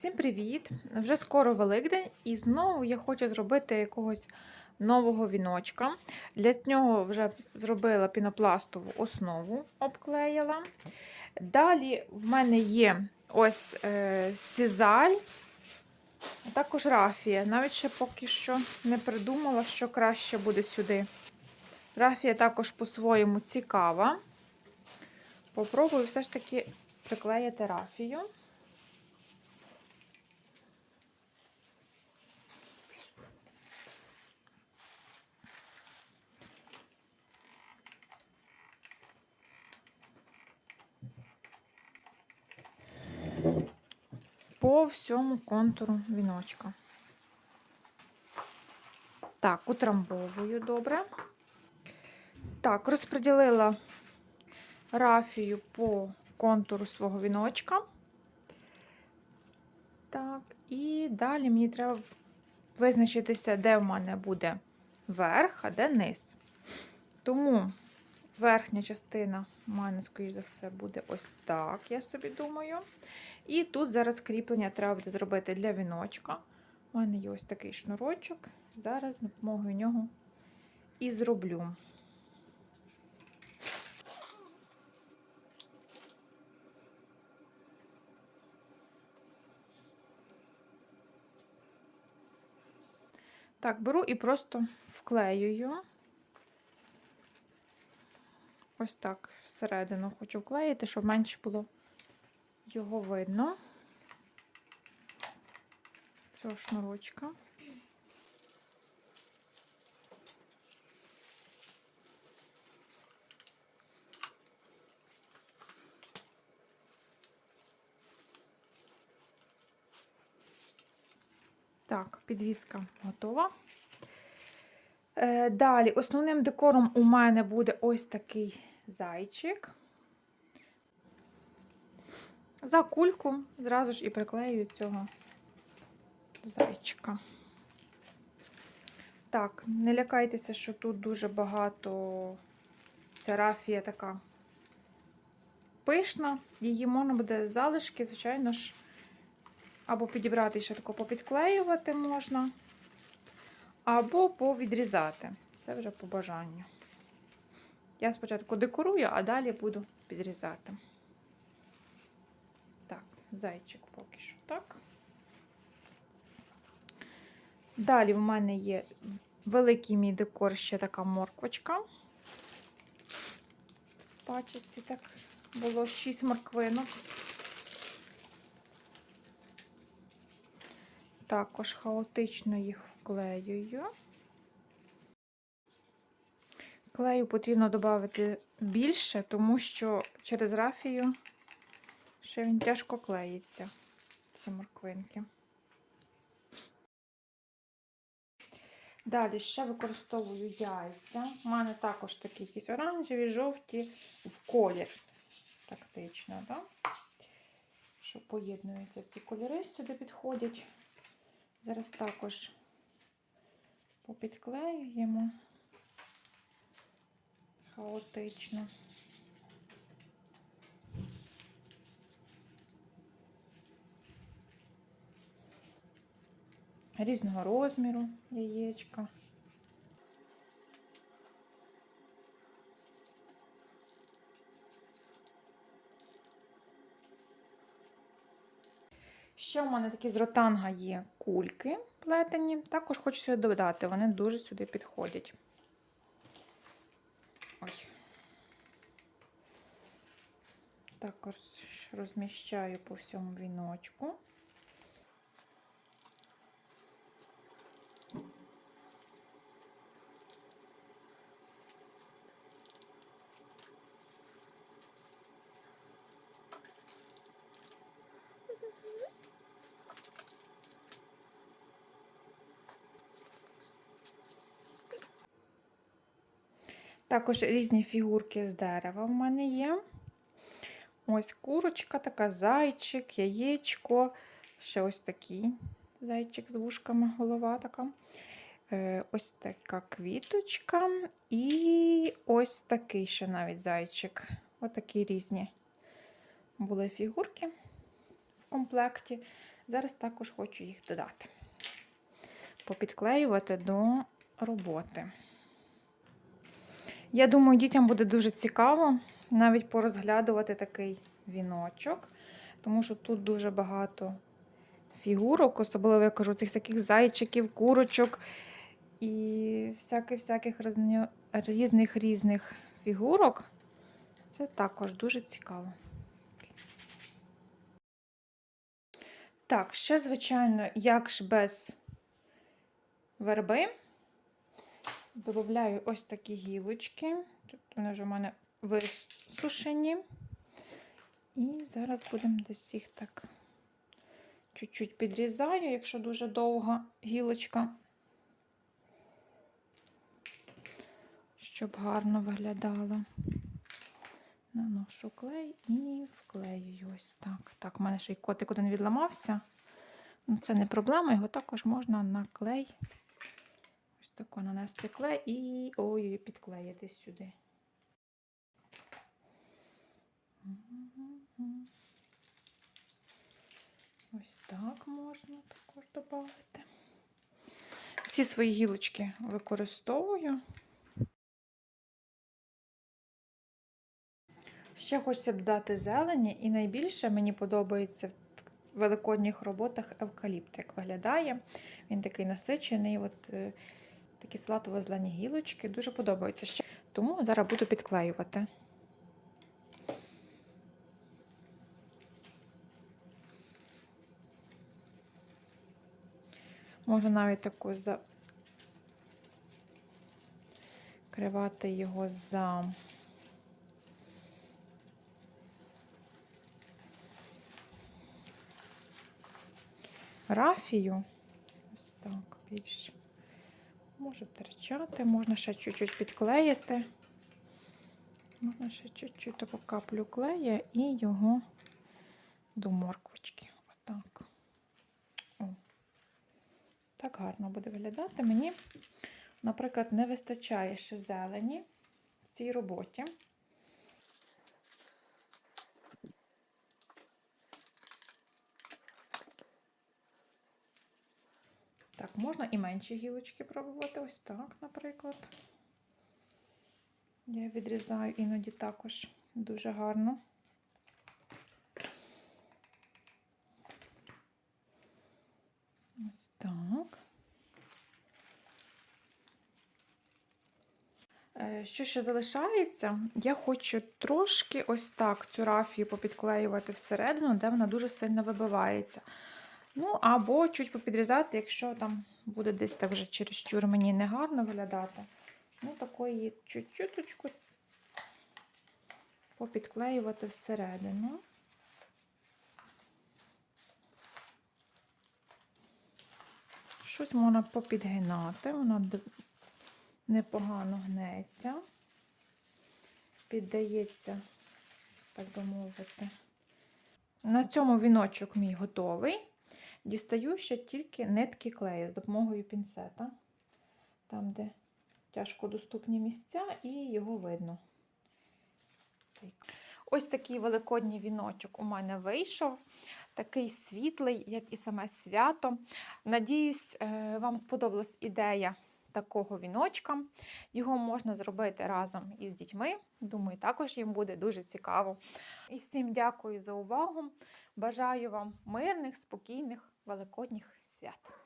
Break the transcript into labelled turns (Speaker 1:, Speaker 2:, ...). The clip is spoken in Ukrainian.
Speaker 1: Всім привіт! Вже скоро Великдень, і знову я хочу зробити якогось нового віночка. Для нього вже зробила пінопластову основу, обклеїла. Далі в мене є ось е, сізаль, а також рафія. Навіть ще поки що не придумала, що краще буде сюди. Рафія також по-своєму цікава. Попробую все ж таки приклеїти рафію. По всьому контуру віночка. Так, утрамбовую добре. Так, розподілила рафію по контуру свого віночка. Так, і далі мені треба визначитися, де в мене буде верх, а де низ. Тому верхня частина в мене, скоріш за все, буде ось так, я собі думаю. І тут зараз кріплення треба буде зробити для віночка. У мене є ось такий шнурочок. Зараз допомогою нього і зроблю. Так, беру і просто вклеюю. Ось так всередину хочу вклеїти, щоб менше було його видно. Цього шнурочка. Так, підвіска готова. Е, Далі, основним декором у мене буде ось такий зайчик. За кульку зразу ж і приклею цього зайчика. Так, не лякайтеся, що тут дуже багато ця рафія така пишна, її можна буде залишки, звичайно ж, або підібрати ще тако попідклеювати можна, або повідрізати. Це вже по бажанню. Я спочатку декорую, а далі буду підрізати. Так, зайчик поки що так. Далі в мене є великий мій декор, ще така морквочка. В пачці так було 6 морквинок. Також хаотично їх вклеюю. Клею потрібно додати більше, тому що через рафію ще він тяжко клеїться, ці морквинки. Далі ще використовую яйця. У мене також такі якісь оранжеві, жовті в колір. Тактично, так? Що поєднуються ці кольори сюди підходять. Зараз також попідклеюємо хаотично. Різного розміру яєчка. Ще в мене такі з ротанга є кульки плетені. Також хочу сюди додати, вони дуже сюди підходять. Ой. Також розміщаю по всьому віночку. Також різні фігурки з дерева в мене є. Ось курочка, така зайчик, яєчко, ще ось такий зайчик з вушками, голова така. Е, ось така квіточка. І ось такий ще навіть зайчик. Ось такі різні були фігурки в комплекті. Зараз також хочу їх додати, попідклеювати до роботи. Я думаю, дітям буде дуже цікаво навіть порозглядувати такий віночок, тому що тут дуже багато фігурок, особливо я кажу, цих всяких зайчиків, курочок і всяких-всяких різних різних фігурок. Це також дуже цікаво. Так, ще, звичайно, як ж без верби. Добавляю ось такі гілочки. Тут вони вже в мене висушені. І зараз будемо десь їх так чуть-чуть підрізаю, якщо дуже довга гілочка, щоб гарно виглядало. Наношу клей і вклеюю ось так. Так, в мене ще й котик один відламався. Ну, Це не проблема, його також можна на клей. Ось тако нанести клей і ой, підклеїти сюди. Ось так можна також додати. Всі свої гілочки використовую. Ще хочеться додати зелені, і найбільше мені подобається в великодніх роботах евкаліпт, як виглядає. Він такий насичений, от е, такі салатово зелені гілочки. Дуже подобається ще. Тому зараз буду підклеювати. Можна навіть таку закривати його за рафію. Ось так більше. Може терчати, можна ще чуть-чуть підклеїти. Можна ще чуть-чуть таку каплю клея і його до морквочки. Так гарно буде виглядати. Мені, наприклад, не вистачає ще зелені в цій роботі. Так, можна і менші гілочки пробувати. Ось так, наприклад. Я відрізаю іноді також дуже гарно. Ось так. Е, Що ще залишається? Я хочу трошки ось так цю рафію попідклеювати всередину, де вона дуже сильно вибивається. Ну, або чуть попідрізати, якщо там буде десь так вже чересчур мені негарно виглядати. Ну, такої чуть-чуточку попідклеювати всередину. Щось можна попідгинати, вона непогано гнеться, піддається, так би мовити. На цьому віночок мій готовий. Дістаю ще тільки нитки клею з допомогою пінцета, там, де тяжко доступні місця, і його видно. Ось такий великодній віночок у мене вийшов. Такий світлий, як і саме свято. Надіюсь, е, вам сподобалась ідея такого віночка. Його можна зробити разом із дітьми. Думаю, також їм буде дуже цікаво. І всім дякую за увагу. Бажаю вам мирних, спокійних великодніх свят.